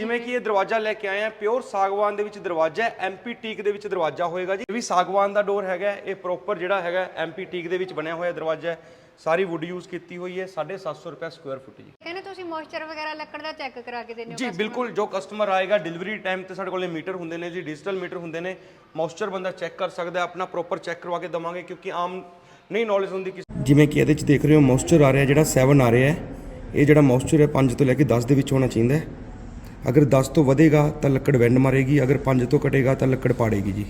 ਜਿਵੇਂ ਕਿ ਇਹ ਦਰਵਾਜ਼ਾ ਲੈ ਕੇ ਆਏ ਆ ਪਿਓਰ ਸਾਗਵਾਨ ਦੇ ਵਿੱਚ ਦਰਵਾਜ਼ਾ ਹੈ ਐਮਪੀ ਟੀਕ ਦੇ ਵਿੱਚ ਦਰਵਾਜ਼ਾ ਹੋਏਗਾ ਜੀ। ਇਹ ਵੀ ਸਾਗਵਾਨ ਦਾ ਡੋਰ ਹੈਗਾ। ਇਹ ਪ੍ਰੋਪਰ ਜਿਹੜਾ ਹੈਗਾ ਐਮਪੀ ਟੀਕ ਦੇ ਵਿੱਚ ਬਣਿਆ ਹੋਇਆ ਦਰਵਾਜ਼ਾ ਹੈ। ਸਾਰੀ ਵੁੱਡ ਯੂਜ਼ ਕੀਤੀ ਹੋਈ ਹੈ 750 ਰੁਪਏ ਸਕੁਅਰ ਫੁੱਟ ਜੀ। ਕਹਿੰਦੇ ਤੁਸੀਂ ਮੋਇਸਚਰ ਵਗੈਰਾ ਲੱਕੜ ਦਾ ਚੈੱਕ ਕਰਾ ਕੇ ਦਿੰਦੇ ਹੋ ਜੀ ਬਿਲਕੁਲ ਜੋ ਕਸਟਮਰ ਆਏਗਾ ਡਿਲੀਵਰੀ ਟਾਈਮ ਤੇ ਸਾਡੇ ਕੋਲੇ ਮੀਟਰ ਹੁੰਦੇ ਨੇ ਜੀ ਡਿਜੀਟਲ ਮੀਟਰ ਹੁੰਦੇ ਨੇ। ਮੋਇਸਚਰ ਬੰਦਾ ਚੈੱਕ ਕਰ ਸਕਦਾ ਆਪਣਾ ਪ੍ਰੋਪਰ ਚੈੱਕ ਕਰਵਾ ਕੇ ਦਵਾਂਗੇ ਕਿਉਂਕਿ ਆਮ ਨਹੀਂ ਨੌਲੇਜ ਹੁੰਦੀ ਕਿ ਜਿਵੇਂ ਕਿ ਇਹਦੇ ਵਿੱਚ ਦੇਖ ਰਹੇ ਹੋ ਮੋਇਸਚਰ ਆ ਰਿਹਾ ਜਿਹੜਾ 7 ਆ ਰਿਹਾ ਹੈ ਇਹ ਜਿਹੜਾ ਮੋਇਸਚਰ ਹੈ 5 ਤੋਂ ਲੈ ਕੇ 10 ਦੇ ਵਿੱਚ ਹੋਣਾ ਚਾਹੀਦਾ ਹੈ। ਅਗਰ 10 ਤੋਂ ਵਧੇਗਾ ਤਾਂ ਲੱਕੜ ਵੈਂਡ ਮਾਰੇਗੀ, ਅਗਰ 5 ਤੋਂ ਘਟੇਗਾ ਤਾਂ ਲੱਕੜ ਪਾੜੇਗੀ ਜੀ।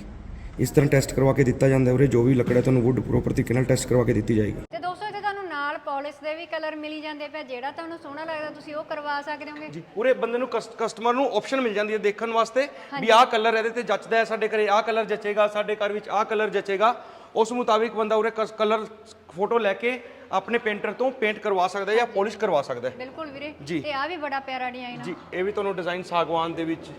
ਇਸ ਤਰ੍ਹਾਂ ਟੈਸਟ ਕਰਵਾ ਕੇ ਦਿੱਤਾ ਜਾਂਦਾ ਹੈ ਉਰੇ, ਜੋ ਵੀ ਲੱਕੜ ਹੈ ਤੁਹਾਨੂੰ ਵੁੱਡ ਪ੍ਰੋਪਰ ਤਰੀਕੇ ਨਾਲ ਟੈਸਟ ਕਰਵਾ ਕੇ ਦਿੱਤੀ ਜਾਏਗੀ ਤੇ ਦੋਸਤੋ ਇੱਥੇ ਤੁਹਾਨੂੰ ਨਾਲ ਪਾਲਿਸ਼ ਦੇ ਵੀ ਕਲਰ ਮਿਲੀ ਜਾਂਦੇ ਪਿਆ ਜਿਹੜਾ ਤੁਹਾਨੂੰ ਸੋਹਣਾ ਲੱਗਦਾ ਤੁਸੀਂ ਉਹ ਕਰਵਾ ਸਕਦੇ ਹੋਗੇ। ਜੀ ਪੂਰੇ ਬੰਦੇ ਨੂੰ ਕਸਟਮਰ ਨੂੰ ਆਪਸ਼ਨ ਮਿਲ ਜਾਂਦੀ ਹੈ ਦੇਖਣ ਵਾਸਤੇ ਵੀ ਆਹ ਕਲਰ ਇਹਦੇ ਤੇ ਜੱਚਦਾ ਹੈ ਸਾਡੇ ਘਰੇ ਆਹ ਕਲਰ ਜਚੇਗਾ ਸਾਡੇ ਘਰ ਵਿੱਚ ਆਹ ਕਲਰ ਜਚੇਗਾ। ਉਸ ਮੁਤਾਬਿਕ ਬੰਦਾ ਉਰੇ ਕਲਰ ਫੋਟੋ ਲੈ ਕੇ ਆਪਣੇ ਪੇਂਟਰ ਤੋਂ ਪੇਂਟ ਕਰਵਾ ਸਕਦਾ ਹੈ ਜਾਂ ਪਾਲਿਸ਼ ਕਰਵਾ ਸਕਦਾ ਹੈ। ਬਿਲਕੁਲ ਵੀਰੇ ਜੀ। ਤੇ ਆ ਵੀ ਬੜਾ ਪਿਆਰਾ ਡਿਜ਼ਾਈਨ ਆ। ਜੀ ਇਹ ਵੀ ਤੁਹਾਨੂੰ ਡਿਜ਼ਾਈਨ ਸਾਗਵਾਨ ਦੇ ਵਿੱਚ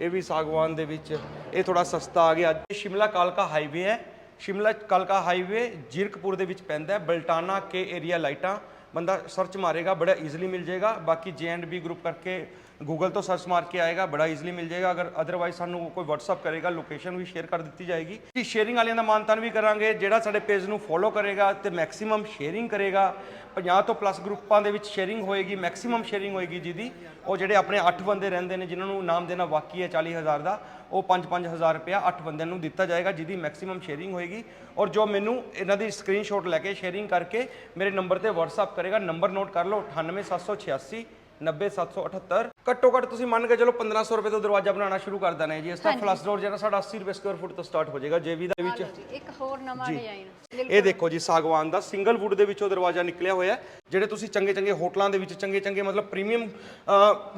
ਇਹ ਵੀ ਸਾਗਵਾਨ ਦੇ ਵਿੱਚ ਇਹ ਥੋੜਾ ਸਸਤਾ ਆ ਗਿਆ। ਸ਼ਿਮਲਾ ਕਾਲਕਾ ਹਾਈਵੇ ਹੈ। ਸ਼ਿਮਲਾ ਕਾਲਕਾ ਹਾਈਵੇ ਜੀਰਕਪੁਰ ਦੇ ਵਿੱਚ ਪੈਂਦਾ ਹੈ। ਬਲਟਾਨਾ ਕੇ ਏਰੀਆ ਲਾਈਟਾਂ। ਬੰਦਾ ਸਰਚ ਮਾਰੇਗਾ, ਬੜਾ ਈਜ਼ੀਲੀ ਮਿਲ ਜਾਏਗਾ। ਬਾਕੀ ਜੇ ਐਂਡ ਬੀ ਗਰੁੱਪ ਕਰਕੇ ਗੂਗਲ ਤੋਂ ਸਰਚ ਮਾਰ ਕੇ ਆਏਗਾ, ਬੜਾ ਈਜ਼ੀਲੀ ਮਿਲ ਜਾਏਗਾ। ਅਗਰ ਅਦਰਵਾਈਜ਼ ਸਾਨੂੰ ਕੋਈ WhatsApp ਕਰੇਗਾ ਲੋਕੇਸ਼ਨ ਵੀ ਸ਼ੇਅਰ ਕਰ ਦਿੱਤੀ ਜਾਏਗੀ। ਜੀ ਸ਼ੇਅਰਿੰਗ ਵਾਲਿਆਂ ਦਾ ਮਾਨਤਾਨ ਵੀ ਕਰਾਂਗੇ, ਜਿਹੜਾ ਸਾਡੇ ਪੇਜ ਨੂੰ ਫੋਲੋ ਕਰੇਗਾ ਤੇ ਮੈਕਸਿਮਮ ਸ਼ੇਅਰਿੰਗ ਕਰੇਗਾ। 50 ਤੋਂ ਪਲੱਸ ਗਰੁੱਪਾਂ ਦੇ ਵਿੱਚ ਸ਼ੇਅਰਿੰਗ ਹੋਏਗੀ ਮੈਕਸਿਮਮ ਸ਼ੇਅਰਿੰਗ ਹੋਏਗੀ ਜਿਹਦੀ। ਉਹ ਜਿਹੜੇ ਆਪਣੇ 8 ਬੰਦੇ ਰਹਿੰਦੇ ਨੇ, ਜਿਨ੍ਹਾਂ ਨੂੰ ਨਾਮ ਦੇਣਾ ਬਾਕੀ ਹੈ 40000 ਦਾ ਉਹ 5-5000 ਰੁਪਇਆ 8 ਬੰਦਿਆਂ ਨੂੰ ਦਿੱਤਾ ਜਾਏਗਾ, ਜਿਹਦੀ ਮੈਕਸਿਮਮ ਸ਼ੇਅਰਿੰਗ ਹੋਏਗੀ। ਔਰ ਜੋ ਮੈਨੂੰ ਇਹਨਾਂ ਦੀ ਸਕਰੀਨਸ਼ਾਟ ਲੈ ਕੇ ਸ਼ੇਅਰਿੰਗ ਕਰਕੇ ਮੇਰੇ ਨੰਬਰ ਤੇ WhatsApp ਕਰੇਗਾ ਨੰਬਰ ਨੋਟ ਕਰ ਲਓ 98786 90778 ਘੱਟੋ ਘੱਟ ਤੁਸੀਂ ਮੰਨ ਕੇ ਚਲੋ 1500 ਰੁਪਏ ਤੋਂ ਦਰਵਾਜ਼ਾ ਬਣਾਉਣਾ ਸ਼ੁਰੂ ਕਰ ਹੈ ਜੀ। ਇਸ ਦਾ ਫਲਸ ਡੋਰ ਜਿਹੜਾ ਸਾਡਾ 80 ਰੁਪਏ ਸਕੁਅਰ ਫੁੱਟ ਤੋਂ ਸਟਾਰਟ ਹੋ ਜਾਏਗਾ ਜੇਵੀ ਦੇ ਵਿੱਚ। ਇੱਕ ਹੋਰ ਨਵਾਂ ਡਿਜ਼ਾਈਨ ਇਹ ਦੇਖੋ ਜੀ ਸਾਗਵਾਨ ਦਾ ਸਿੰਗਲ ਵੁੱਡ ਦੇ ਵਿੱਚੋਂ ਦਰਵਾਜ਼ਾ ਨਿਕਲਿਆ ਹੋਇਆ। ਜਿਹੜੇ ਤੁਸੀਂ ਚੰਗੇ ਚੰਗੇ ਹੋਟਲਾਂ ਦੇ ਵਿੱਚ ਚੰਗੇ ਚੰਗੇ ਮਤਲਬ ਪ੍ਰੀਮੀਅਮ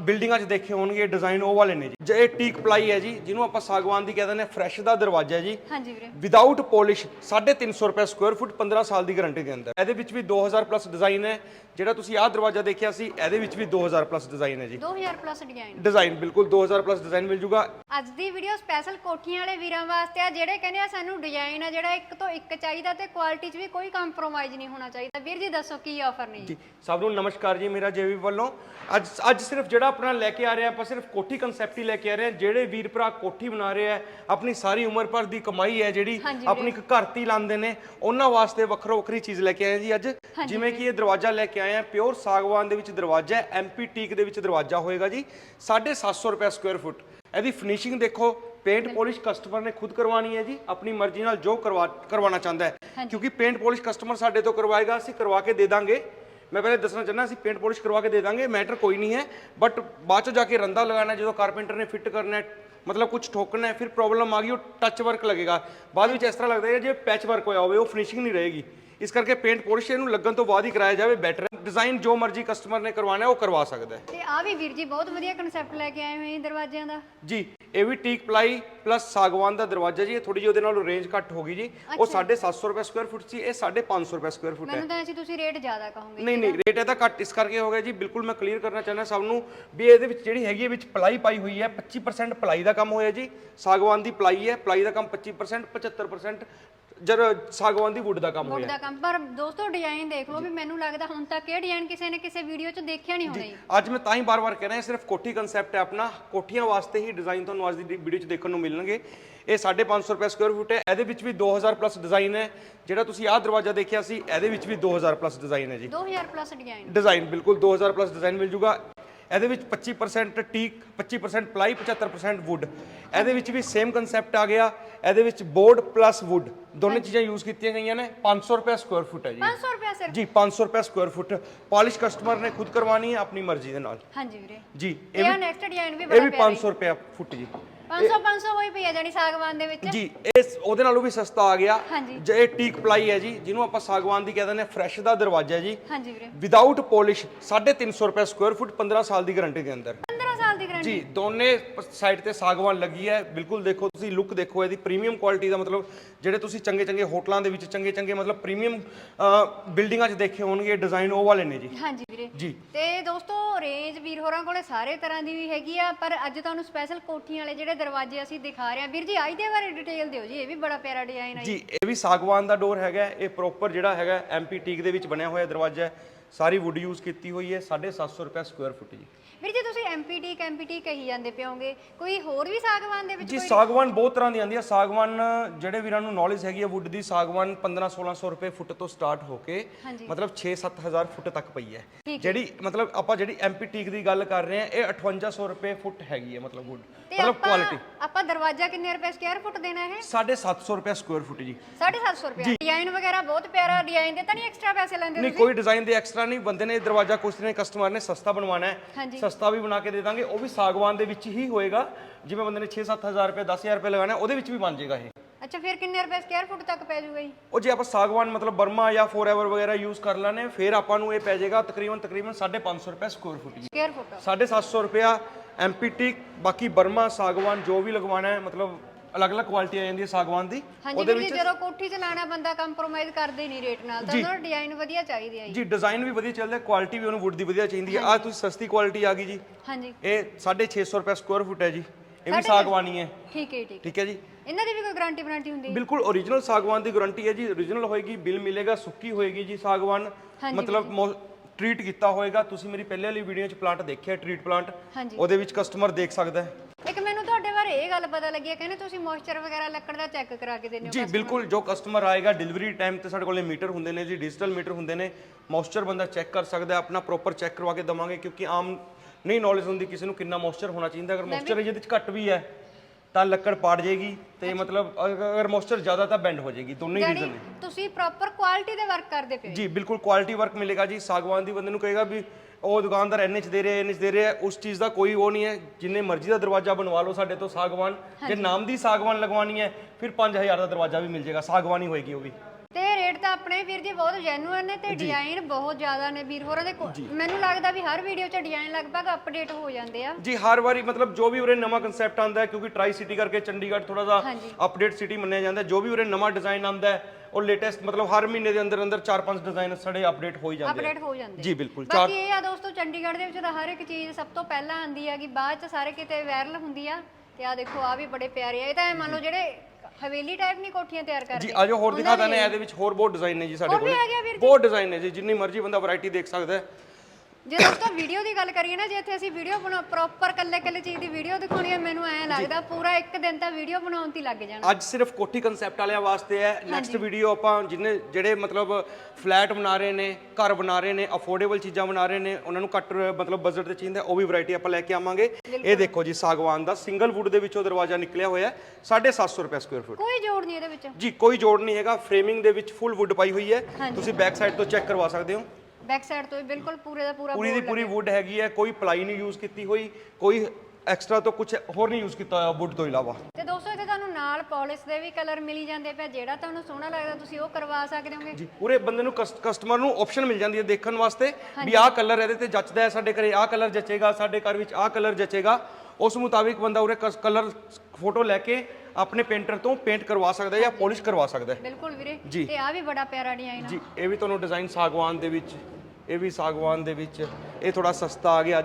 ਬਿਲਡਿੰਗਾਂ 'ਚ ਦੇਖੇ ਹੋਣਗੇ ਇਹ ਡਿਜ਼ਾਈਨ ਉਹ ਵਾਲੇ ਨੇ ਜੀ। ਜੇ ਇਹ ਟੀਕ ਪਲਾਈ ਹੈ ਜੀ ਜਿਹਨੂੰ ਆਪਾਂ ਸਾਗਵਾਨ ਦੀ ਕਹਿੰਦੇ ਨੇ ਫਰੈਸ਼ ਦਾ ਦਰਵਾਜ਼ਾ ਹੈ ਜੀ। ਹਾਂਜੀ ਵੀਰੇ। ਵਿਦਆਊਟ ਪੋਲਿਸ਼ 350 ਰੁਪਏ ਸਕੁਅਰ ਫੁੱਟ 15 ਸਾਲ ਦੀ ਗਾਰੰਟੀ ਦੇ ਅੰਦਰ। ਇਹਦੇ ਵਿੱਚ ਵੀ 2000 ਪਲੱਸ ਡਿਜ਼ਾਈਨ ਹੈ ਜਿਹੜਾ ਤੁਸੀਂ ਆਹ ਦਰਵਾਜ਼ਾ ਦੇਖਿਆ ਸੀ ਇਹਦੇ ਵਿੱਚ ਵੀ 2000 ਪਲੱਸ ਡਿਜ਼ਾਈਨ ਹੈ ਜੀ। 2000 ਪਲੱਸ ਡਿਜ਼ਾਈਨ ਡਿਜ਼ਾਈਨ ਬਿਲਕੁਲ 2000 ਪਲੱਸ ਡਿਜ਼ਾਈਨ ਮਿਲ ਜੂਗਾ। ਅੱਜ ਦੀ ਵੀਡੀਓ ਸਪੈਸ਼ਲ ਕੋਠੀਆਂ ਵਾਲੇ ਵੀਰਾਂ ਵਾਸਤੇ ਆ ਜਿਹੜੇ ਕਹਿੰਦੇ ਆ ਸਾਨੂੰ ਡਿਜ਼ਾਈਨ ਆ ਜਿਹੜਾ ਇੱਕ ਤੋਂ ਇੱਕ ਚਾਹੀਦਾ ਤੇ ਕੁਆਲਿਟੀ 'ਚ ਵੀ ਕੋਈ ਕੰਪਰੋਮਾਈਜ਼ ਨਹੀਂ ਹੋਣਾ ਚਾਹੀਦਾ। ਵੀਰ ਜੀ ਦੱਸੋ ਕੀ ਆਫਰ ਨੇ ਜੀ? ਜੀ ਸਭ ਨੂੰ ਨਮਸਕਾਰ ਜੀ ਮੇਰਾ ਜੇਵੀ ਵੱਲੋਂ। ਅੱਜ ਅੱਜ ਸਿਰਫ ਜਿਹੜਾ ਆਪਣਾ ਲੈ ਕੇ ਆ ਰਹੇ ਆ ਆਪਾਂ ਸਿਰਫ ਕੋਠੀ ਕਨਸੈਪਟ ਹੀ ਲੈ ਕੇ ਆ ਰਹੇ ਆ ਜਿਹੜੇ ਵੀਰ ਭਰਾ ਕੋਠੀ ਬਣਾ ਰਹੇ ਆ ਆਪਣੀ ਸਾਰੀ ਉਮਰ ਭਰ ਦੀ ਕਮਾਈ ਹੈ ਜਿਹੜੀ ਹਾਂਜੀ ਆਪਣੀ ਇੱਕ ਘਰ ਤੀ ਲਾਉਂਦੇ ਨੇ ਉਹਨਾਂ ਵਾਸਤੇ ਵੱਖਰੋ ਵੱਖਰੀ ਚੀਜ਼ ਲੈ ਕੇ ਆਏ ਜੀ ਅੱਜ। ਜਿਵੇਂ ਕਿ ਇਹ ਦਰਵਾਜ਼ਾ ਲੈ ਕੇ ਆਏ ਆ ਪਿਓਰ ਸਾਗਵਾਨ ਦੇ ਵਿੱਚ ਦਰਵਾਜ਼ਾ ਹੈ ਐਮਪੀ ਟੀਕ ਦੇ ਵਿੱਚ ਦਰਵਾਜ਼ਾ ਹੋਏਗਾ ਜੀ 750 ਰੁਪਏ ਸਕੁਅਰ ਫੁੱਟ ਇਹਦੀ ਫਿਨਿਸ਼ਿੰਗ ਦੇਖੋ ਪੇਂਟ ਪੋਲਿਸ਼ ਕਸਟਮਰ ਨੇ ਖੁਦ ਕਰਵਾਣੀ ਹੈ ਜੀ ਆਪਣੀ ਮਰਜ਼ੀ ਨਾਲ ਜੋ ਕਰਵਾ ਕਰਵਾਉਣਾ ਚਾਹੁੰਦਾ ਹੈ। ਕਿਉਂਕਿ ਪੇਂਟ ਪੋਲਿਸ਼ ਕਸਟਮਰ ਸਾਡੇ ਤੋਂ ਕਰਵਾਏਗਾ ਅਸੀਂ ਕਰਵਾ ਕੇ ਦੇ ਦਾਂਗੇ। ਮੈਂ ਪਹਿਲੇ ਦੱਸਣਾ ਚਾਹੁੰਦਾ ਅਸੀਂ ਪੇਂਟ ਪੋਲਿਸ਼ ਕਰਵਾ ਕੇ ਦੇ ਦਾਂਗੇ ਮੈਟਰ ਕੋਈ ਨਹੀਂ ਹੈ। ਬਟ ਬਾਅਦ ਚ ਜਾ ਕੇ ਰੰਦਾ ਲਗਾਉਣਾ ਹੈ, ਜਦੋਂ ਕਾਰਪੈਂਟਰ ਨੇ ਫਿੱਟ ਕਰਨਾ ਹੈ ਮਤਲਬ ਕੁਝ ਠੋਕਣਾ ਹੈ ਫਿਰ ਪ੍ਰੋਬਲਮ ਆ ਗਈ ਉਹ ਟੱਚ ਵਰਕ ਲੱਗੇਗਾ। ਬਾਅਦ ਵਿੱਚ ਇਸ ਤਰ੍ਹਾਂ ਲੱਗਦਾ ਹੈ ਜੇ ਪੈਚ ਵਰਕ ਹੋਇਆ ਹੋਵੇ ਉਹ ਫਿਨਿਸ਼ਿੰਗ ਨਹੀਂ ਰਹੇਗੀ। ਇਸ ਕਰਕੇ ਪੇਂਟ ਪੋਲਿਸ਼ ਇਹਨੂੰ ਲੱਗਣ ਤੋਂ ਬਾਅਦ ਹੀ ਕਰਾਇਆ ਜਾਵੇ ਬੈਟਰ ਡਿਜ਼ਾਈਨ ਜੋ ਮਰਜ਼ੀ ਕਸਟਮਰ ਨੇ ਕਰਵਾਉਣਾ ਹੈ ਉਹ ਕਰਵਾ ਸਕਦਾ ਹੈ। ਤੇ ਆ ਵੀ ਵੀਰ ਜੀ ਬਹੁਤ ਵਧੀਆ ਕਨਸੈਪਟ ਲੈ ਕੇ ਆਏ ਹੋਏ ਨੇ ਦਰਵਾਜ਼ਿਆਂ ਦਾ। ਜੀ ਇਹ ਵੀ ਟੀਕ ਪਲਾਈ ਪਲੱਸ ਸਾਗਵਾਨ ਦਾ ਦਰਵਾਜ਼ਾ ਜੀ ਇਹ ਥੋੜੀ ਜਿਹੀ ਉਹਦੇ ਨਾਲੋਂ ਰੇਂਜ ਘੱਟ ਹੋ ਗਈ ਜੀ। ਉਹ 750 ਰੁਪਏ ਸਕੁਅਰ ਫੁੱਟ ਸੀ ਇਹ 550 ਰੁਪਏ ਸਕੁਅਰ ਫੁੱਟ ਹੈ। ਮੈਨੂੰ ਤਾਂ ਐਸੀ ਤੁਸੀਂ ਰੇਟ ਜ਼ਿਆਦਾ ਕਹੋਗੇ ਨਹੀਂ ਨਹੀਂ ਰੇਟ ਇਹਦਾ ਘੱਟ ਇਸ ਕਰਕੇ ਹੋ ਗਿਆ ਜੀ ਬਿਲਕੁਲ ਮੈਂ ਕਲੀਅਰ ਕਰਨਾ ਚਾਹੁੰਦਾ ਸਭ ਨੂੰ ਵੀ ਇਹਦੇ ਵਿੱਚ ਜਿਹੜੀ ਹੈਗੀ ਹੈ ਵਿੱਚ ਪਲਾਈ ਪਾਈ ਹੋਈ ਹੈ 25% ਪਲਾਈ ਦਾ ਕੰਮ ਹੋਇਆ ਜੀ। ਸਾਗਵਾਨ ਦੀ ਪਲਾਈ ਹੈ ਪਲਾਈ ਦਾ ਕੰਮ 25% 75% ਜਰ ਸਾਗਵਾਨ ਦੀ ਵੁੱਡ ਦਾ ਕੰਮ ਵੁੱਡ ਹੋਇਆ। ਦਾ ਕੰਮ ਪਰ ਦੋਸਤੋ ਡਿਜ਼ਾਈਨ ਦੇਖ ਲਓ ਵੀ ਮੈਨੂੰ ਲੱਗਦਾ ਹੁਣ ਤੱਕ ਇਹ ਡਿਜ਼ਾਈਨ ਕਿਸੇ ਨੇ ਕਿਸੇ ਵੀਡੀਓ 'ਚ ਦੇਖਿਆ ਨਹੀਂ ਹੋਣਾ ਜੀ ਅੱਜ ਮੈਂ ਤਾਂ ਹੀ ਬਾਰ-ਬਾਰ ਕਹਿ ਰਿਹਾ ਸਿਰਫ ਕੋਠੀ ਕਨਸੈਪਟ ਹੈ ਆਪਣਾ। ਕੋਠੀਆਂ ਵਾਸਤੇ ਹੀ ਡਿਜ਼ਾਈਨ ਤੁਹਾਨੂੰ ਅੱਜ ਦੀ ਵੀਡੀਓ 'ਚ ਦੇਖਣ ਨੂੰ ਮਿਲਣਗੇ। ਇਹ 550 ਰੁਪਏ ਸਕੁਅਰ ਫੁੱਟ ਹੈ। ਇਹਦੇ ਵਿੱਚ ਵੀ 2000 ਪਲੱਸ ਡਿਜ਼ਾਈਨ ਹੈ। ਜਿਹੜਾ ਤੁਸੀਂ ਆਹ ਦਰਵਾਜ਼ਾ ਦੇਖਿਆ ਸੀ ਇਹਦੇ ਵਿੱਚ ਵੀ 2000 ਪਲੱਸ ਡਿਜ਼ਾਈਨ ਹੈ ਜੀ। 2000 ਪਲੱਸ ਡਿਜ਼ਾਈਨ ਡਿਜ਼ਾਈਨ ਬਿਲਕੁਲ 2000 ਪਲੱਸ ਡਿਜ਼ਾਈਨ ਮਿਲ ਜੂਗਾ। ਇਹਦੇ ਵਿੱਚ 25% ਟੀਕ 25% ਪਲਾਈ 75% ਵੁੱਡ ਇਹਦੇ ਵਿੱਚ ਵੀ ਸੇਮ ਕਨਸੈਪਟ ਆ ਗਿਆ। ਇਹਦੇ ਵਿੱਚ ਬੋਰਡ ਪਲੱਸ ਵੁੱਡ ਦੋਨੇ ਚੀਜ਼ਾਂ ਯੂਜ਼ ਕੀਤੀਆਂ ਗਈਆਂ ਨੇ। 500 ਰੁਪਏ ਸਕੁਅਰ ਫੁੱਟ ਹੈ ਜੀ। 500 ਰੁਪਏ ਸਿਰ ਜੀ 500 ਰੁਪਏ ਸਕੁਅਰ ਫੁੱਟ ਪਾਲਿਸ਼ ਕਸਟਮਰ ਨੇ ਖੁਦ ਕਰਵਾਣੀ ਹੈ ਆਪਣੀ ਮਰਜ਼ੀ ਦੇ ਨਾਲ। ਹਾਂਜੀ ਵੀਰੇ। ਜੀ ਇਹ ਨੈਕਸਟ ਡਿਜ਼ਾਈਨ ਵੀ ਇਹ ਬੜਾ ਵੀ ਪਿਆਰਾ। 500 ਰੁਪਏ ਫੁੱਟ ਜੀ। 500 500 ਹੋਈ ਪਈ ਜਾਨੀ ਸਾਗਵਾਨ ਦੇ ਵਿੱਚ? ਜੀ ਇਸ ਉਹਦੇ ਨਾਲੋਂ ਵੀ ਸਸਤਾ ਆ ਗਿਆ। ਹਾਂਜੀ। ਜੇ ਇਹ ਟੀਕ ਪਲਾਈ ਹੈ ਜੀ ਜਿਹਨੂੰ ਆਪਾਂ ਸਾਗਵਾਨ ਦੀ ਕਹਿੰਦੇ ਨੇ ਫਰੈਸ਼ ਦਾ ਦਰਵਾਜ਼ਾ ਹੈ ਜੀ। ਹਾਂਜੀ ਵੀਰੇ। ਵਿਦਆਊਟ ਪੋਲਿਸ਼ 350 ਰੁਪਏ ਸਕੁਅਰ ਫੁੱਟ 15 ਸਾਲ ਦੀ ਗਾਰੰਟੀ ਦੇ ਅੰਦਰ। 15 ਸਾਲ ਦੀ ਗਾਰੰਟੀ ਜੀ ਦੋਨੇ ਸਾਈਡ ਤੇ ਸਾਗਵਾਨ ਲੱਗੀ ਹੈ। ਬਿਲਕੁਲ ਦੇਖੋ ਤੁਸੀਂ ਲੁੱਕ ਦੇਖੋ ਇਹਦੀ ਪ੍ਰੀਮੀਅਮ ਕੁਆਲਿਟੀ ਦਾ ਮਤਲਬ ਜਿਹੜੇ ਤੁਸੀਂ ਚੰਗੇ ਚੰਗੇ ਹੋਟਲਾਂ ਦੇ ਵਿੱਚ ਚੰਗੇ ਚੰਗੇ ਮਤਲਬ ਪ੍ਰੀਮੀਅਮ ਬਿਲਡਿੰਗਾਂ 'ਚ ਦੇਖੇ ਹੋਣਗੇ ਡਿਜ਼ਾਈਨ ਉਹ ਵਾਲੇ ਨੇ ਜੀ। ਹਾਂਜੀ ਵੀਰੇ। ਜੀ। ਤੇ ਦੋਸਤੋ ਰੇਂਜ ਵੀਰ ਹੋਰਾਂ ਕੋਲੇ ਸਾਰੇ ਤਰ੍ਹਾਂ ਦੀ ਵੀ ਹੈਗੀ ਆ ਪਰ ਅੱਜ ਤੁਹਾਨੂੰ ਸਪੈਸ਼ਲ ਕੋਠੀਆਂ ਵਾਲੇ ਜਿਹੜੇ ਦਰਵਾਜ਼ੇ ਅਸੀਂ ਦਿਖਾ ਰਹੇ ਆ ਵੀਰ ਜੀ ਆਈ ਦੇ ਬਾਰੇ ਡਿਟੇਲ ਦਿਓ ਜੀ ਇਹ ਵੀ ਬੜਾ ਪਿਆਰਾ ਡਿਜ਼ਾਈਨ ਹੈ ਜੀ। ਇਹ ਵੀ ਸਾਗਵਾਨ ਦਾ ਡੋਰ ਹੈਗਾ। ਇਹ ਪ੍ਰੋਪਰ ਜਿਹੜਾ ਹੈਗਾ ਐਮਪੀ ਟੀਕ ਦੇ ਵਿੱਚ ਬਣਿਆ ਹੋਇਆ ਦਰਵਾਜ਼ਾ ਹੈ। ਸਾਰੀ ਵੁੱਡ ਯੂਜ਼ ਕੀਤੀ ਹੋਈ ਹੈ 750 ਰੁਪਏ ਸਕੁਅਰ ਫੁੱਟ ਜੀ। ਵੀਰ ਜੀ ਤੁਸੀਂ ਐਮਪੀਟੀ ਐਮਪੀਟੀ ਕਹੀ ਜਾਂਦੇ ਪਿਓਗੇ ਕੋਈ ਹੋਰ ਵੀ ਸਾਗਵਾਨ ਦੇ ਵਿੱਚ ਜੀ ਸਾਗਵਾਨ ਬਹੁਤ ਤਰ੍ਹਾਂ ਦੀ ਆਉਂਦੀ ਹੈ ਸਾਗਵਾਨ ਜਿਹੜੇ ਵੀਰਾਂ ਨੂੰ ਨੌਲੇਜ ਹੈਗੀ ਹੈ ਵੁੱਡ ਦੀ ਸਾਗਵਾਨ 15 1600 ਰੁਪਏ ਫੁੱਟ ਤੋਂ ਸਟਾਰਟ ਹੋ ਕੇ ਹਾਂਜੀ। ਮਤਲਬ 6-7000 ਫੁੱਟ ਤੱਕ ਪਈ ਹੈ। ਜਿਹੜੀ ਮਤਲਬ ਆਪਾਂ ਜਿਹੜੀ ਐਮਪੀਟੀਕ ਦੀ ਗੱਲ ਕਰ ਰਹੇ ਹਾਂ ਇਹ 5800 ਰੁਪਏ ਫੁੱਟ ਹੈਗੀ ਹੈ ਮਤਲਬ ਵੁੱਡ ਤੇ ਮਤਲਬ ਆਪਾਂ ਕੁਆਲਿਟੀ ਆਪਾਂ ਦਰਵਾਜ਼ਾ ਕਿੰਨੇ ਰੁਪਏ ਸਕੁਅਰ ਫੁੱਟ ਦੇਣਾ ਹੈ 750 ਰੁਪਏ ਸਕੁਅਰ ਫੁੱਟ ਜੀ। 750 ਰੁਪਏ। ਡਿਜ਼ਾਈਨ ਵਗੈਰਾ ਬਹੁਤ ਪਿਆਰਾ ਡਿਜ਼ਾਈਨ ਦੇ ਤਾਂ ਨਹੀਂ ਐਕਸਟਰਾ ਪੈਸੇ ਲੈਂਦੇ ਨਹੀਂ ਕੋਈ ਡਿਜ਼ਾਈਨ ਦੇ ਐਕਸਟਰਾ ਨਹੀਂ। ਬੰਦੇ ਨੇ ਦਰਵਾਜ਼ਾ ਕੁਛ ਨੇ ਕਸਟਮਰ ਨੇ ਸਸਤਾ ਬਣਵਾਉਣਾ ਹੈ। ਹਾਂਜੀ। ਸਸਤਾ ਵੀ ਬਣਾ ਕੇ ਦੇ ਦਾਂਗੇ ਉਹ ਵੀ ਸਾਗਵਾਨ ਦੇ ਵਿੱਚ ਹੀ ਹੋਏਗਾ। ਜਿਵੇਂ ਬੰਦੇ ਨੇ 6-7000 ਰੁਪਏ 10000 ਰੁਪਏ ਲਗਾਉਣਾ ਹੈ, ਉਹਦੇ ਵਿੱਚ ਵੀ ਬਣ ਜਾਏਗਾ ਇਹ। ਅੱਛਾ ਫਿਰ ਕਿੰਨੇ ਰੁਪਏ ਸਕੁਅਰ ਫੁੱਟ ਤੱਕ ਪੈ ਜਾਊਗਾ ਜੀ? ਉਹ ਜੇ ਆਪਾਂ ਸਾਗਵਾਨ ਮਤਲਬ ਬਰਮਾ ਜਾਂ ਫੋਰਐਵਰ ਵਗੈਰਾ ਯੂਜ਼ ਕਰ ਲੈਣੇ ਫਿਰ ਆਪਾਂ ਨੂੰ ਇਹ ਪੈ ਜਾਏਗਾ ਤਕਰੀਬਨ ਤਕਰੀਬਨ 550 ਰੁਪਏ ਸਕੁਅਰ ਫੁੱਟ ਜੀ। ਸਕੁਅਰ ਫੁੱਟ 750 ਰੁਪਿਆ ਐਮਪੀਟੀ ਬਾਕੀ ਬਰਮਾ ਸਾਗਵਾਨ ਜੋ ਵੀ ਲਗਵਾਉਣਾ ਹੈ ਮਤਲਬ ਅਲੱਗ-ਅਲੱਗ ਕੁਆਲਿਟੀ ਆ ਜਾਂਦੀ ਹੈ ਸਾਗਵਾਨ ਦੀ। ਹਾਂਜੀ ਵੀਰ ਜੀ ਜਦੋਂ ਕੋਠੀ 'ਚ ਲਾਣਾ ਬੰਦਾ ਕੰਪਰੋਮਾਈਜ਼ ਕਰਦੇ ਨਹੀਂ ਰੇਟ ਨਾਲ ਤਾਂ ਉਹਨਾਂ ਨੂੰ ਡਿਜ਼ਾਈਨ ਵਧੀਆ ਚਾਹੀਦੀ ਹੈ ਜੀ। ਜੀ ਡਿਜ਼ਾਈਨ ਵੀ ਵਧੀਆ ਚੱਲਦਾ ਕੁਆਲਿਟੀ ਵੀ ਉਹਨੂੰ ਵੁੱਡ ਦੀ ਵਧੀਆ ਚਾਹੀਦੀ ਹੈ। ਆ ਤੁਸੀਂ ਸਸਤੀ ਕੁਆਲਿਟੀ ਆ ਗਈ ਜੀ। ਹਾਂਜੀ। ਇਹ 650 ਰੁਪਏ ਸਕੁਅਰ ਫੁੱਟ ਹੈ ਜੀ। ਇਹ ਵੀ ਸਾਗਵਾਨੀ ਹੈ। ਠੀਕ ਹੈ ਠੀਕ ਠੀਕ ਹੈ ਜੀ। ਇਹਨਾਂ ਦੀ ਵੀ ਕੋਈ ਗਾਰੰਟੀ ਵਾਰੰਟੀ ਹੁੰਦੀ ਹੈ? ਬਿਲਕੁਲ origignal ਸਾਗਵਾਨ ਦੀ ਗਾਰੰਟੀ ਹੈ ਜੀ। origignal ਹੋਏਗੀ ਬਿੱਲ ਮਿਲੇਗਾ ਸੁੱਕੀ ਹੋਏਗੀ ਜੀ ਸਾਗਵਾਨ। ਮਤਲਬ ਟ੍ਰੀਟ ਕੀਤਾ ਹੋਏਗਾ। ਤੁਸੀਂ ਮੇਰੀ ਪਹਿਲੇ ਵਾਲੀ ਵੀਡੀਓ 'ਚ ਪਲਾਂਟ ਦੇਖਿਆ ਟ੍ਰੀਟ ਪਲਾਂਟ ਉਹਦੇ ਵਿੱਚ ਕਸਟਮਰ ਦੇਖ ਸਕਦਾ ਹੈ ਇੱਕ ਮੈਨੂੰ ਤੁਹਾਡੇ ਬਾਰੇ ਇਹ ਗੱਲ ਪਤਾ ਲੱਗੀ ਹੈ ਕਹਿੰਦੇ ਤੁਸੀਂ ਮੋਇਸਚਰ ਵਗੈਰਾ ਲੱਕੜ ਦਾ ਚੈੱਕ ਕਰਾ ਕੇ ਦਿੰਦੇ ਹੋ ਜੀ ਬਿਲਕੁਲ ਜੋ ਕਸਟਮਰ ਆਏਗਾ ਡਿਲੀਵਰੀ ਟਾਈਮ ਤੇ ਸਾਡੇ ਕੋਲੇ ਮੀਟਰ ਹੁੰਦੇ ਨੇ ਜੀ ਡਿਜੀਟਲ ਮੀਟਰ ਹੁੰਦੇ ਨੇ। ਮੋਇਸਚਰ ਬੰਦਾ ਚੈੱਕ ਕਰ ਸਕਦਾ ਹੈ, ਆਪਣਾ ਪ੍ਰੋਪਰ ਚੈੱਕ ਕਰਵਾ ਕੇ ਦਵਾਂਗੇ ਕਿਉਂਕਿ ਆਮ ਨਹੀਂ ਨੌਲੇਜ ਹੁੰਦੀ ਕਿਸੇ ਨੂੰ ਕਿੰਨਾ ਮੋਇਸਚਰ ਹੋਣਾ ਚਾਹੀਦਾ। ਅਗਰ ਮੋਇਸਚਰ ਇਹਦੇ ਵਿੱਚ ਘੱਟ ਵੀ ਹੈ ਤਾਂ ਲੱਕੜ ਪਾੜ ਜਾਏਗੀ ਤੇ ਮਤਲਬ ਅਗਰ ਮੋਇਸਚਰ ਜ਼ਿਆਦਾ ਤਾਂ ਬੈਂਡ ਹੋ ਜਾਏਗੀ ਦੋਨੋਂ ਹੀ ਰੀਜ਼ਨ ਨੇ। ਤੁਸੀਂ ਪ੍ਰੋਪਰ ਕੁਆਲਿਟੀ ਦੇ ਵਰਕ ਕਰਦੇ ਪਏ ਹੋ। ਜੀ ਬਿਲਕੁਲ ਕੁਆਲਿਟੀ ਵਰਕ ਮਿਲੇਗਾ ਜੀ। ਸਾਗਵਾਨ ਦੀ ਬੰਦੇ ਨੂੰ ਕਹੇਗਾ ਵੀ ਉਹ ਦੁਕਾਨਦਾਰ ਇੰਨੇ ਚ ਦੇ ਰਿਹਾ ਇੰਨੇ ਚ ਦੇ ਰਿਹਾ ਉਸ ਚੀਜ਼ ਦਾ ਕੋਈ ਉਹ ਨਹੀਂ ਹੈ। ਜਿੰਨੇ ਮਰਜ਼ੀ ਦਾ ਦਰਵਾਜ਼ਾ ਬਣਵਾ ਲਓ ਸਾਡੇ ਤੋਂ ਸਾਗਵਾਨ। ਜੇ ਨਾਮ ਦੀ ਸਾਗਵਾਨ ਲਗਵਾਉਣੀ ਹੈ ਫਿਰ 5000 ਦਾ ਦਰਵਾਜ਼ਾ ਵੀ ਮਿਲ ਜਾਏਗਾ। ਸਾਗਵਾਨ ਹੀ ਹੋਏਗੀ ਉਹ ਵੀ। ਤੇ ਰੇਟ ਤਾਂ ਆਪਣੇ ਵੀਰ ਜੀ ਬਹੁਤ ਜੈਨੂਅਨ ਨੇ ਤੇ ਡਿਜ਼ਾਈਨ ਬਹੁਤ ਜ਼ਿਆਦਾ ਨੇ ਵੀਰ। ਹੋਰਾਂ ਦੇ ਕੋਲ। ਮੈਨੂੰ ਲੱਗਦਾ ਵੀ ਹਰ ਵੀਡੀਓ 'ਚ ਡਿਜ਼ਾਈਨ ਲਗਭਗ ਅਪਡੇਟ ਹੋ ਜਾਂਦੇ ਆ। ਜੀ ਹਰ ਵਾਰੀ ਮਤਲਬ ਜੋ ਵੀ ਉਰੇ ਨਵਾਂ ਕਨਸੈਪਟ ਆਂਦਾ ਹੈ ਕਿਉਂਕਿ ਟਰਾਈ ਸਿਟੀ ਕਰਕੇ ਚੰਡੀਗੜ੍ਹ ਥੋੜਾ ਜਿਹਾ। ਅਪਡੇਟ ਸਿਟੀ ਮੰਨਿਆ ਜਾਂਦਾ ਹੈ ਜੋ ਵੀ ਉਰੇ ਨਵਾਂ ਡਿਜ਼ਾਈਨ ਆਂਦਾ ਹੈ ਉਹ ਲੇਟੈਸਟ ਮਤਲਬ ਹਰ ਮਹੀਨੇ ਦੇ ਅੰਦਰ ਅੰਦਰ 4-5 ਡਿਜ਼ਾਈਨ ਸਾਡੇ ਅਪਡੇਟ ਹੋ ਹੀ ਜਾਂਦੇ ਅਪਡੇਟ ਹੋ ਜਾਂਦੇ ਜੀ ਬਿਲਕੁਲ। ਬਾਕੀ ਇਹ ਆ ਦੋਸਤੋ ਚੰਡੀਗੜ੍ਹ ਦੇ ਵਿੱਚ ਤਾਂ ਹਰ ਇੱਕ ਚੀਜ਼ ਸਭ ਤੋਂ ਪਹਿਲਾਂ ਆਂਦੀ ਹੈਗੀ ਬਾਅਦ 'ਚ ਸਾਰੇ ਕਿਤੇ ਵਾਇਰਲ ਹੁੰਦੀ ਆ। ਤੇ ਆ ਦੇਖੋ ਆ ਵੀ ਬੜੇ ਪਿਆਰੇ ਆ। ਇਹ ਤਾਂ ਐਂ ਮੰਨ ਲਓ ਜਿਹੜੇ ਹਵੇਲੀ ਟਾਈਪ ਨਹੀਂ ਕੋਠੀਆਂ ਤਿਆਰ ਕਰਦੇ ਜੀ ਆਜੋ ਹੋਰ ਦਿਖਾ ਦਿੰਦੇ ਇਹਦੇ ਵਿੱਚ ਹੋਰ ਬਹੁਤ ਡਿਜ਼ਾਈਨ ਨੇ ਜੀ ਸਾਡੇ ਹੋਰ ਵੀ ਕੋਲ। ਆ ਬਹੁਤ ਡਿਜ਼ਾਈਨ ਨੇ ਜੀ ਜਿੰਨੀ ਮਰਜ਼ੀ ਬੰਦਾ ਵੈਰਾਈਟੀ ਦੇਖ ਸਕਦਾ ਹੈ। ਜੇ ਦੋਸਤੋ ਵੀਡੀਓ ਦੀ ਗੱਲ ਕਰੀਏ ਨਾ ਜੇ ਇੱਥੇ ਅਸੀਂ ਵੀਡੀਓ ਬਣਾ ਪ੍ਰੋਪਰ ਕੱਲੇ ਕੱਲੇ ਚੀਜ਼ ਦੀ ਵੀਡੀਓ ਦਿਖਾਉਣੀ ਹੈ ਮੈਨੂੰ ਐਂ ਲੱਗਦਾ ਪੂਰਾ ਇੱਕ ਦਿਨ ਤਾਂ ਵੀਡੀਓ ਬਣਾਉਣ ਤੇ ਲੱਗ ਜਾਣਾ। ਅੱਜ ਸਿਰਫ ਕੋਠੀ ਕਨਸੈਪਟ ਵਾਲਿਆਂ ਵਾਸਤੇ ਹੈ। ਨੈਕਸਟ ਵੀਡੀਓ ਆਪਾਂ ਜਿੰਨੇ ਜਿਹੜੇ ਮਤਲਬ ਫਲੈਟ ਬਣਾ ਰਹੇ ਨੇ ਘਰ ਬਣਾ ਰਹੇ ਨੇ ਅਫੋਰਡੇਬਲ ਚੀਜ਼ਾਂ ਬਣਾ ਰਹੇ ਨੇ ਉਹਨਾਂ ਨੂੰ ਘੱਟ ਮਤਲਬ ਬਜਟ ਤੇ ਚਾਹੀਦਾ ਉਹ ਵੀ ਵੈਰਾਈਟੀ ਆਪਾਂ ਲੈ ਕੇ ਆਵਾਂਗੇ। ਇਹ ਦੇਖੋ ਜੀ ਸਾਗਵਾਨ ਦਾ ਸਿੰਗਲ ਵੁੱਡ ਦੇ ਵਿੱਚੋਂ ਦਰਵਾਜ਼ਾ ਨਿਕਲਿਆ ਹੋਇਆ ਹੈ। 750 ਰੁਪਏ ਸਕੁਅਰ ਫੁੱਟ ਕੋਈ ਜੋੜ ਨਹੀਂ ਇਹਦੇ ਵਿੱਚ। ਜੀ ਕੋਈ ਜੋੜ ਨਹੀਂ ਹੈਗਾ। ਫਰੇਮਿੰਗ ਦੇ ਵਿੱਚ ਫੁੱਲ ਵੁੱਡ ਪਾਈ ਹੋਈ ਹੈ। ਤੁਸੀਂ ਬੈਕ ਸਾਈਡ ਤੋਂ ਚੈੱਕ ਕਰਵਾ ਸਕਦੇ ਹੋ। ਬੈਕ ਸਾਈਡ ਤੋਂ ਵੀ ਬਿਲਕੁਲ ਪੂਰੇ ਦਾ ਪੂਰਾ ਪੂਰੀ ਦੀ ਪੂਰੀ ਵੁੱਡ ਹੈਗੀ ਹੈ ਕੋਈ ਪਲਾਈ ਨਹੀਂ ਯੂਜ਼ ਕੀਤੀ ਹੋਈ ਕੋਈ ਐਕਸਟਰਾ ਤੋਂ ਕੁਝ ਹੋਰ ਨਹੀਂ ਯੂਜ਼ ਕੀਤਾ ਹੋਇਆ ਵੁੱਡ ਤੋਂ ਇਲਾਵਾ। ਤੇ ਦੋਸਤੋ ਇੱਥੇ ਤੁਹਾਨੂੰ ਨਾਲ ਪਾਲਿਸ਼ ਦੇ ਵੀ ਕਲਰ ਮਿਲੀ ਜਾਂਦੇ ਪਿਆ ਜਿਹੜਾ ਤੁਹਾਨੂੰ ਸੋਹਣਾ ਲੱਗਦਾ ਤੁਸੀਂ ਉਹ ਕਰਵਾ ਸਕਦੇ ਹੋਗੇ। ਜੀ ਪੂਰੇ ਬੰਦੇ ਨੂੰ ਕਸਟਮਰ ਨੂੰ ਆਪਸ਼ਨ ਮਿਲ ਜਾਂਦੀ ਹੈ ਦੇਖਣ ਵਾਸਤੇ ਵੀ ਆਹ ਕਲਰ ਇਹਦੇ ਤੇ ਜੱਚਦਾ ਹੈ ਸਾਡੇ ਘਰੇ ਆਹ ਕਲਰ ਜੱਚੇਗਾ ਸਾਡੇ ਘਰ ਵਿੱਚ ਆਹ ਕਲਰ ਜੱਚੇਗਾ। ਉਸ ਮੁਤਾਬਿਕ ਬੰਦਾ ਉਰੇ ਕਲਰ ਫੋਟੋ ਲੈ ਕੇ ਆਪਣੇ ਪੇਂਟਰ ਤੋਂ ਪੇਂਟ ਕਰਵਾ ਸਕਦਾ ਹੈ ਜਾਂ ਪਾਲਿਸ਼ ਕਰਵਾ ਸਕਦਾ ਹੈ। ਬਿਲਕੁਲ ਵੀਰੇ। ਜੀ। ਤੇ ਆ ਵੀ ਬੜਾ ਪਿਆਰਾ ਡਿਜ਼ਾਈਨ ਆ। ਜੀ ਇਹ ਵੀ ਤੁਹਾਨੂੰ ਡਿਜ਼ਾਈਨ ਸਾਗਵਾਨ ਦੇ ਵਿੱਚ ਇਹ ਵੀ ਸਾਗਵਾਨ ਦੇ ਵਿੱਚ ਇਹ ਥੋੜਾ ਸਸਤਾ ਆ ਗਿਆ।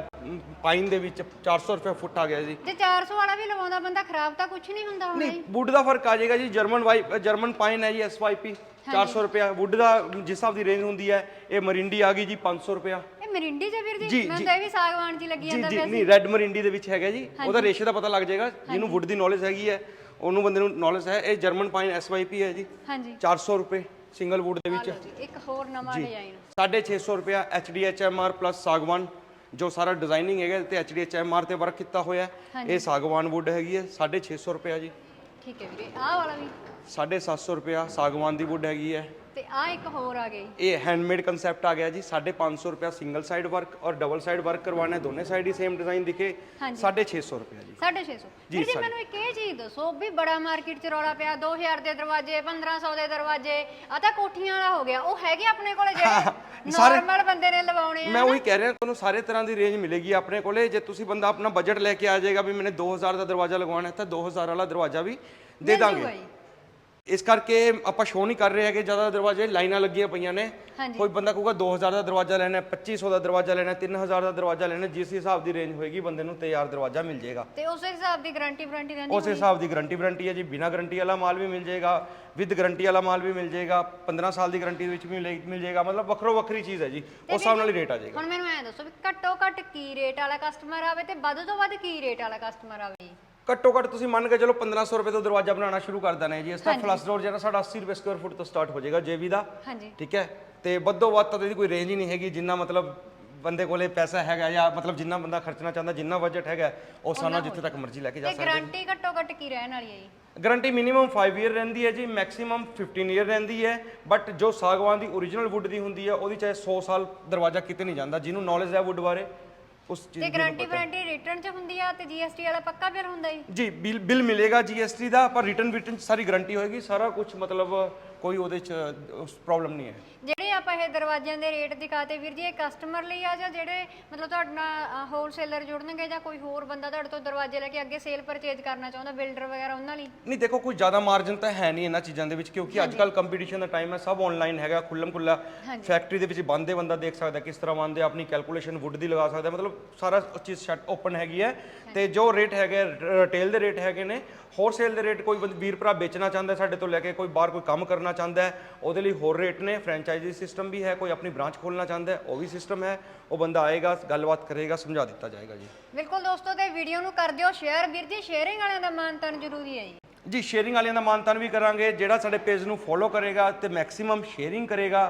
ਪਾਈਨ ਦੇ ਵਿੱਚ 400 ਰੁਪਏ ਫੁੱਟ ਆ ਗਿਆ ਜੀ। ਜੇ 400 ਵਾਲਾ ਵੀ ਲਵਾਉਂਦਾ ਬੰਦਾ ਖਰਾਬ ਤਾਂ ਕੁਝ ਨਹੀਂ ਹੁੰਦਾ ਹੋਣਾ ਨਹੀਂ ਵੁੱਡ ਦਾ ਫ਼ਰਕ ਆ ਜਾਏਗਾ ਜੀ। ਜਰਮਨ ਵਾਈ ਜਰਮਨ ਪਾਈਨ ਹੈ ਜੀ ਐਸਵਾਈਪੀ 400 ਰੁਪਏ ਵੁੱਡ ਦਾ ਜਿਸ ਹਿਸਾਬ ਦੀ ਰੇਂਜ ਹੁੰਦੀ ਹੈ ਇਹ ਮਰਿੰਡੀ ਆ ਗਈ ਜੀ 500 ਰੁਪਏ ਇਹ ਮਰਿੰਡੀ ਚ ਵੀਰ ਜੀ, ਜੀ ਮੈਂ ਜੀ। ਤਾਂ ਇਹ ਵੀ ਸਾਗਵਾਨ ਜੀ ਲੱਗੀ ਜੀ ਜਾਂਦਾ ਜੀ ਨਹੀਂ ਰੈੱਡ ਮਰਿੰਡੀ ਦੇ ਵਿੱਚ ਹੈਗਾ ਜੀ। ਉਹਦਾ ਰੇਸ਼ੇ ਦਾ ਪਤਾ ਲੱਗ ਜਾਏਗਾ ਜਿਹਨੂੰ ਵੁੱਡ ਦੀ ਨੌਲੇਜ ਹੈਗੀ ਹੈ ਉਹਨੂੰ ਬੰਦੇ ਨੂੰ ਨੌਲੇਜ ਹੈ ਇਹ ਜਰਮਨ ਪਾਈਨ ਐਸਵਾਈਪੀ ਹੈ ਜੀ। ਹਾਂਜੀ। 400 ਰੁਪਏ। ਸਿੰਗਲ ਵੁੱਡ ਦੇ ਵਿੱਚ। ਜੀ ਇੱਕ ਹੋਰ ਨਵਾਂ ਡਿਜ਼ਾਈਨ 650 ਰੁਪਿਆ HDHMR ਪਲੱਸ ਸਾਗਵਾਨ ਜੋ ਸਾਰਾ ਡਿਜ਼ਾਈਨਿੰਗ ਹੈਗਾ ਤੇ HDHMR ਤੇ ਵਰਕ ਕੀਤਾ ਹੋਇਆ ਹੈ। ਇਹ ਸਾਗਵਾਨ ਵੁੱਡ ਹੈਗੀ ਹੈ 650 ਰੁਪਿਆ ਜੀ। ਠੀਕ ਹੈ ਵੀਰੇ ਆਹ ਵਾਲਾ ਵੀ। 750 ਰੁਪਿਆ ਸਾਗਵਾਨ ਦੀ ਵੁੱਡ ਹੈਗੀ ਹੈ। ਆ ਇੱਕ ਹੋਰ ਆ ਗਈ। ਇਹ ਹੈਂਡਮੇਡ ਕਨਸੈਪਟ ਆ ਗਿਆ ਜੀ। 550 ਰੁਪਿਆ ਸਿੰਗਲ ਸਾਈਡ ਵਰਕ ਔਰ ਡਬਲ ਸਾਈਡ ਵਰਕ ਕਰਵਾਉਣਾ। ਹੈ ਦੋਨੇ ਸਾਈਡ ਹੀ ਸੇਮ ਡਿਜ਼ਾਈਨ ਦਿਖੇ। 650 ਰੁਪਿਆ ਜੀ। 650 ਜੀ, ਜੀ ਮੈਨੂੰ ਇੱਕ ਇਹ ਚੀਜ਼ ਦੱਸੋ ਵੀ ਬੜਾ ਮਾਰਕੀਟ ਚ ਰੌਲਾ ਪਿਆ 2000 ਦੇ ਦਰਵਾਜ਼ੇ 1500 ਦੇ ਦਰਵਾਜ਼ੇ ਆ ਤਾਂ ਕੋਠੀਆਂ ਵਾਲਾ ਹੋ ਗਿਆ। ਉਹ ਹੈਗੇ ਆਪਣੇ ਕੋਲੇ ਜਿਹੜੇ ਨਾਰਮਲ ਬੰਦੇ ਨੇ ਲਵਾਉਣੇ ਆ ਮੈਂ ਉਹੀ ਕਹਿ ਰਿਹਾ ਤੁਹਾਨੂੰ ਸਾਰੇ ਤਰ੍ਹਾਂ ਦੀ ਰੇਂਜ ਮਿਲੇਗੀ ਆਪਣੇ ਕੋਲੇ। ਜੇ ਤੁਸੀਂ ਬੰਦਾ ਆਪਣਾ ਬਜਟ ਲੈ ਕੇ ਆ ਜਾਏਗਾ ਵੀ ਮੈਨੇ 2000 ਦਾ ਦਰਵਾਜ਼ਾ ਲਗਵਾਉਣਾ ਹੈ ਤਾਂ 2000 ਵਾਲਾ ਦਰਵਾਜ਼ਾ ਵੀ ਦੇ ਦਾਂਗੇ। ਇਸ ਕਰਕੇ ਆਪਾਂ ਸ਼ੋਅ ਨਹੀਂ ਕਰ ਰਹੇ ਹੈਗੇ ਜ਼ਿਆਦਾ ਦਰਵਾਜ਼ੇ ਲਾਈਨਾਂ ਲੱਗੀਆਂ ਪਈਆਂ ਨੇ। ਹਾਂਜੀ। ਕੋਈ ਬੰਦਾ ਕਹੂਗਾ 2000 ਦਾ ਦਰਵਾਜ਼ਾ ਲੈਣਾ ਹੈ 2500 ਦਾ ਦਰਵਾਜ਼ਾ ਲੈਣਾ ਹੈ 3000 ਦਾ ਦਰਵਾਜ਼ਾ ਲੈਣਾ ਹੈ, ਜਿਸ ਹਿਸਾਬ ਦੀ ਰੇਂਜ ਹੋਏਗੀ ਬੰਦੇ ਨੂੰ ਤਿਆਰ ਦਰਵਾਜ਼ਾ ਮਿਲ ਜਾਏਗਾ। ਤੇ ਉਸ ਹਿਸਾਬ ਦੀ ਗਾਰੰਟੀ ਵਾਰੰਟੀ ਰਹਿੰਦੀ ਉਸ ਹਿਸਾਬ ਦੀ ਗਾਰੰਟੀ ਵਾਰੰਟੀ ਹੈ ਜੀ ਬਿਨਾ ਗਾਰੰਟੀ ਵਾਲਾ ਮਾਲ ਵੀ ਮਿਲ ਜਾਏਗਾ ਵਿਦ ਗਾਰੰਟੀ ਵਾਲਾ ਮਾਲ ਵੀ ਮਿਲ ਜਾਏਗਾ 15 ਸਾਲ ਦੀ ਗਾਰੰਟੀ ਵਿੱਚ ਵੀ ਮਿਲੇ- ਮਿਲ ਜਾਏਗਾ ਮਤਲਬ ਵੱਖਰੋ ਵੱਖਰੀ ਚੀਜ਼ ਹੈ ਜੀ ਉਸ ਹਿਸਾਬ ਨਾਲ ਹੀ ਰੇਟ ਆ ਜਾਏਗਾ। ਹੁਣ ਮੈਨੂੰ ਐ ਦੱਸੋ ਵੀ ਘੱਟੋ ਘੱਟ ਕੀ ਰੇਟ ਵਾਲਾ ਕਸਟਮਰ ਆਵੇ ਤੇ ਵੱਧ ਤੋਂ ਵੱਧ ਕੀ ਰੇਟ ਵਾਲਾ ਕਸਟਮਰ ਆਵੇ ਘੱਟੋ ਘੱਟ ਤੁਸੀਂ ਮੰਨ ਕੇ ਚਲੋ 1500 ਰੁਪਏ ਤੋਂ ਦਰਵਾਜ਼ਾ ਬਣਾਉਣਾ ਸ਼ੁਰੂ ਕਰ ਦੇਣਾ ਹੈ ਜੀ। ਇਸ ਦਾ ਫਲਸ਼ ਡੋਰ ਜਿਹੜਾ ਸਾਡਾ 80 ਰੁਪਏ ਸਕੁਅਰ ਫੁੱਟ ਤੋਂ ਸਟਾਰਟ ਹੋ ਜਾਏਗਾ ਜੇਬੀ ਦਾ। ਹਾਂਜੀ। ਠੀਕ ਹੈ? ਤੇ ਵੱਧੋ ਵੱਧ ਤਾਂ ਇਹਦੀ ਕੋਈ ਰੇਂਜ ਹੀ ਨਹੀਂ ਹੈਗੀ ਜਿੰਨਾ ਮਤਲਬ ਬੰਦੇ ਕੋਲੇ ਪੈਸਾ ਹੈਗਾ ਜਾਂ ਮਤਲਬ ਜਿੰਨਾ ਬੰਦਾ ਖਰਚਣਾ ਚਾਹੁੰਦਾ ਜਿੰਨਾ ਬਜਟ ਹੈਗਾ ਉਸ ਹਿਸਾਬ ਨਾਲ ਜਿੱਥੇ ਤੱਕ ਮਰਜ਼ੀ ਲੈ ਕੇ ਜਾ ਤੇ ਸਕਦਾ ਗਾਰੰਟੀ ਘੱਟੋ ਘੱਟ ਕੀ ਰਹਿਣ ਵਾਲੀ ਹੈ ਜੀ? ਗਾਰੰਟੀ ਮਿਨੀਮਮ 5 ਇਅਰ ਰਹਿੰਦੀ ਹੈ ਜੀ ਮੈਕਸਿਮਮ 15 ਇਅਰ ਰਹਿੰਦੀ ਹੈ। ਬਟ ਜੋ ਸਾਗਵਾਨ ਦੀ ਓਰੀਜਨਲ ਵੁੱਡ ਦੀ ਹੁੰਦੀ ਹੈ ਉਹਦੀ ਚਾਹੇ 100 ਸਾਲ ਦਰਵਾਜ਼ਾ ਕਿਤੇ ਨਹੀਂ ਜਾਂਦਾ ਜਿਹਨੂੰ ਨੌਲੇਜ ਹੈ ਵੁੱਡ ਬਾਰੇ। ਉਸ ਚੀਜ਼ ਤੇ ਦੀ ਗਾਰੰਟੀ ਵਾਰੰਟੀ ਰਿਟਰਨ ਚ ਹੁੰਦੀ ਆ ਤੇ ਜੀਐਸਟੀ ਵਾਲਾ ਪੱਕਾ ਬਿੱਲ ਹੁੰਦਾ ਜੀ? ਜੀ ਬਿੱਲ ਬਿੱਲ ਮਿਲੇਗਾ ਜੀਐਸਟੀ ਦਾ ਪਰ ਰਿਟਰਨ ਰਿਟਰਨ ਸਾਰੀ ਗਾਰੰਟੀ ਹੋਏਗੀ ਸਾਰਾ ਕੁਝ ਮਤਲਬ ਕੋਈ ਉਹਦੇ ਚ ਪ੍ਰੋਬਲਮ ਨਹੀਂ ਹੈ। ਜਿਹੜੇ ਆਪਾਂ ਇਹ ਦਰਵਾਜ਼ਿਆਂ ਦੇ ਰੇਟ ਦਿਖਾਤੇ ਵੀਰ ਜੀ ਇਹ ਕਸਟਮਰ ਲਈ ਆ ਜਾਂ ਜਿਹੜੇ ਮਤਲਬ ਤੁਹਾਡੇ ਨਾਲ ਹੋਲਸੇਲਰ ਜੁੜਨਗੇ ਜਾਂ ਕੋਈ ਹੋਰ ਬੰਦਾ ਤੁਹਾਡੇ ਤੋਂ ਦਰਵਾਜ਼ੇ ਲੈ ਕੇ ਅੱਗੇ ਸੇਲ ਪਰਚੇਜ ਕਰਨਾ ਚਾਹੁੰਦਾ ਬਿਲਡਰ ਵਗੈਰਾ ਉਹਨਾਂ ਲਈ? ਨਹੀਂ ਦੇਖੋ ਕੋਈ ਜ਼ਿਆਦਾ ਮਾਰਜਨ ਤਾਂ ਹੈ ਨਹੀਂ ਇਹਨਾਂ ਚੀਜ਼ਾਂ ਦੇ ਵਿੱਚ ਕਿਉਂਕਿ ਅੱਜ ਕੱਲ ਕੰਪੀਟੀਸ਼ਨ ਦਾ ਟਾਈਮ ਹੈ ਸਭ ਆਨਲਾਈਨ ਹੈਗਾ ਖੁੱਲਮ ਖੁੱਲਾ ਫੈਕਟਰੀ ਦੇ ਵਿੱਚ ਬੰਦੇ ਬੰਦਾ ਦੇਖ ਸਕਦਾ ਕਿਸ ਤਰ੍ਹਾਂ ਬੰਦੇ ਆਪਣੀ ਕੈਲਕੂਲੇਸ਼ਨ ਵੁੱਡ ਦੀ ਲਗਾ ਸਕਦਾ ਮਤਲਬ ਸਾਰਾ ਚੀਜ਼ ਸ਼ਟ ਓਪਨ ਹੈਗੀ ਹੈ। ਤੇ ਜੋ ਰੇਟ ਹੈਗੇ ਰਿਟੇਲ ਦੇ ਰੇਟ ਹੈਗੇ ਨੇ ਹੋਲਸੇਲ ਦੇ ਰੇਟ ਕੋਈ ਵੀਰ ਭਰਾ ਵੇਚਣਾ ਚਾਹੁੰਦਾ ਸਾਡੇ ਤੋਂ ਲੈ ਕੇ ਕੋਈ ਬਾਹਰ ਕੋਈ ਕੰਮ ਕਰਨਾ ਚਾਹੁੰਦਾ ਹੈ ਉਹਦੇ ਲਈ ਹੋਰ ਰੇਟ ਨੇ ਫਰੈਂਚਾਈਜ਼ੀ ਸਿਸਟਮ ਵੀ ਹੈ ਕੋਈ ਆਪਣੀ ਬ੍ਰਾਂਚ ਖੋਲਣਾ ਚਾਹੁੰਦਾ ਹੈ ਉਹ ਵੀ ਸਿਸਟਮ ਹੈ ਉਹ ਬੰਦਾ ਆਏਗਾ ਗੱਲਬਾਤ ਕਰੇਗਾ ਸਮਝਾ ਦਿੱਤਾ ਜਾਏਗਾ ਜੀ। ਬਿਲਕੁਲ ਦੋਸਤੋ ਤੇ ਵੀਡੀਓ ਨੂੰ ਕਰ ਦਿਓ ਸ਼ੇਅਰ ਵੀਰ ਜੀ ਸ਼ੇਅਰਿੰਗ ਵਾਲਿਆਂ ਦਾ ਮਾਨਤਾਨ ਜ਼ਰੂਰੀ ਹੈ ਜੀ। ਜੀ ਸ਼ੇਅਰਿੰਗ ਵਾਲਿਆਂ ਦਾ ਮਾਨਤਾਨ ਵੀ ਕਰਾਂਗੇ ਜਿਹੜਾ ਸਾਡੇ ਪੇਜ ਨੂੰ ਫੋਲੋ ਕਰੇਗਾ ਤੇ ਮੈਕਸਿਮਮ ਸ਼ੇਅਰਿੰਗ ਕਰੇਗਾ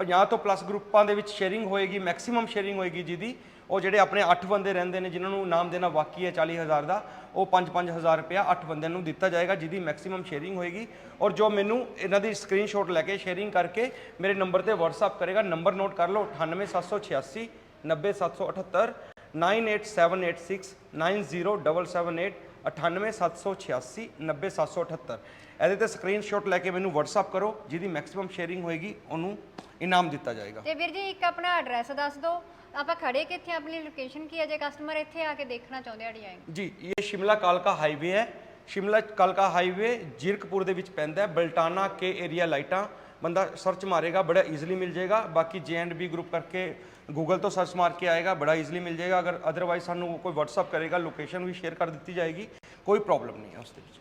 50 ਤੋਂ ਪਲੱਸ ਗਰੁੱਪਾਂ ਦੇ ਵਿੱਚ ਸ਼ੇਅਰਿੰਗ ਹੋਏਗੀ ਮੈਕਸਿਮਮ ਸ਼ੇਅਰਿੰਗ ਹੋਏਗੀ ਜਿਹਦੀ ਉਹ ਜਿਹੜੇ ਆਪਣੇ 8 ਬੰਦੇ ਰਹਿੰਦੇ ਨੇ, ਜਿਨ੍ਹਾਂ ਨੂੰ ਨਾਮ ਦੇਣਾ ਬਾਕੀ ਹੈ 40000 ਦਾ, ਉਹ 5-5000 ਰੁਪਇਆ 8 ਬੰਦਿਆਂ ਨੂੰ ਦਿੱਤਾ ਜਾਏਗਾ, ਜਿਹਦੀ ਮੈਕਸਿਮਮ ਸ਼ੇਅਰਿੰਗ ਹੋਏਗੀ। ਔਰ ਜੋ ਮੈਨੂੰ ਇਹਨਾਂ ਦੀ ਸਕਰੀਨਸ਼ਾਟ ਲੈ ਕੇ ਸ਼ੇਅਰਿੰਗ ਕਰਕੇ ਮੇਰੇ ਨੰਬਰ ਤੇ WhatsApp ਕਰੇਗਾ ਨੰਬਰ ਨੋਟ ਕਰ ਲਓ 98786 90778 98786 90778 98786 90778 ਇਹਦੇ ਤੇ ਸਕਰੀਨਸ਼ਾਟ ਲੈ ਕੇ ਮੈਨੂੰ WhatsApp ਕਰੋ, ਜਿਹਦੀ ਮੈਕਸਿਮਮ ਸ਼ੇਅਰਿੰਗ ਹੋਏਗੀ, ਉਹਨੂੰ ਇਨਾਮ ਦਿੱਤਾ ਜਾਏਗਾ। ਤੇ ਵੀਰ ਜੀ ਇੱਕ ਆਪਣਾ ਐਡਰੈਸ ਦੱਸ ਦਿਓ। ਆਪਾਂ ਖੜੇ ਕਿੱਥੇ ਆ, ਆਪਣੀ ਲੋਕੇਸ਼ਨ ਕੀ ਹੈ ਜੇ ਕਸਟਮਰ ਇੱਥੇ ਆ ਕੇ ਦੇਖਣਾ ਚਾਹੁੰਦੇ ਆ ਡਿਜ਼ਾਈਨ ਜੀ ਇਹ ਸ਼ਿਮਲਾ ਕਾਲਕਾ ਹਾਈਵੇ ਹੈ। ਸ਼ਿਮਲਾ ਕਾਲਕਾ ਹਾਈਵੇ ਜੀਰਕਪੁਰ ਦੇ ਵਿੱਚ ਪੈਂਦਾ ਹੈ। ਬਲਟਾਨਾ ਕੇ ਏਰੀਆ ਲਾਈਟਾਂ। ਬੰਦਾ ਸਰਚ ਮਾਰੇਗਾ ਬੜਾ ਈਜ਼ੀਲੀ ਮਿਲ ਜਾਏਗਾ। ਬਾਕੀ ਜੇ ਐਂਡ ਬੀ ਗਰੁੱਪ ਕਰਕੇ ਗੂਗਲ ਤੋਂ ਸਰਚ ਮਾਰ ਕੇ ਆਏਗਾ ਬੜਾ ਈਜ਼ੀਲੀ ਮਿਲ ਜਾਏਗਾ। ਅਗਰ ਅਦਰਵਾਈਜ਼ ਸਾਨੂੰ ਕੋਈ WhatsApp ਕਰੇਗਾ ਲੋਕੇਸ਼ਨ ਵੀ ਸ਼ੇਅਰ ਕਰ ਦਿੱਤੀ ਜਾਏਗੀ। ਕੋਈ ਪ੍ਰੋਬਲਮ ਨਹੀਂ ਹੈ ਉਸ ਦੇ ਵਿੱਚ।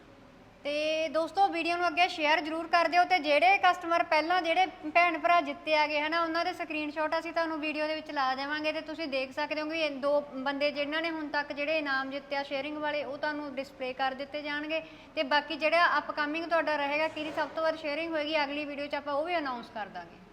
ਤੇ ਦੋਸਤੋ ਵੀਡੀਓ ਨੂੰ ਅੱਗੇ ਸ਼ੇਅਰ ਜਰੂਰ ਕਰ ਦਿਓ ਤੇ ਜਿਹੜੇ ਕਸਟਮਰ ਪਹਿਲਾਂ ਜਿਹੜੇ ਭੈਣ ਭਰਾ ਜਿੱਤੇ ਆਗੇ ਹਨਾ, ਉਹਨਾਂ ਦੇ ਸਕਰੀਨਸ਼ਾਟ ਅਸੀਂ ਤੁਹਾਨੂੰ ਵੀਡੀਓ ਦੇ ਵਿੱਚ ਲਾ ਦੇਵਾਂਗੇ ਤੇ ਤੁਸੀਂ ਦੇਖ ਸਕਦੇ ਹੋ ਕਿ ਇਹ ਦੋ ਬੰਦੇ ਜਿਨ੍ਹਾਂ ਨੇ ਹੁਣ ਤੱਕ ਜਿਹੜੇ ਇਨਾਮ ਜਿੱਤਿਆ ਸ਼ੇਅਰਿੰਗ ਵਾਲੇ, ਉਹ ਤੁਹਾਨੂੰ ਡਿਸਪਲੇ ਕਰ ਦਿੱਤੇ ਜਾਣਗੇ। ਤੇ ਬਾਕੀ ਜਿਹੜਾ ਅਪਕਮਿੰਗ ਤੁਹਾਡਾ ਰਹੇਗਾ, ਕਿਹਦੀ ਸਭ ਤੋਂ ਵੱਧ ਸ਼ੇਅਰਿੰਗ ਹੋਏਗੀ, ਅਗਲੀ ਵੀਡੀਓ 'ਚ ਆਪਾਂ ਉਹ ਵੀ ਅਨਾਉਂਸ ਕਰ ਦਾਂਗੇ।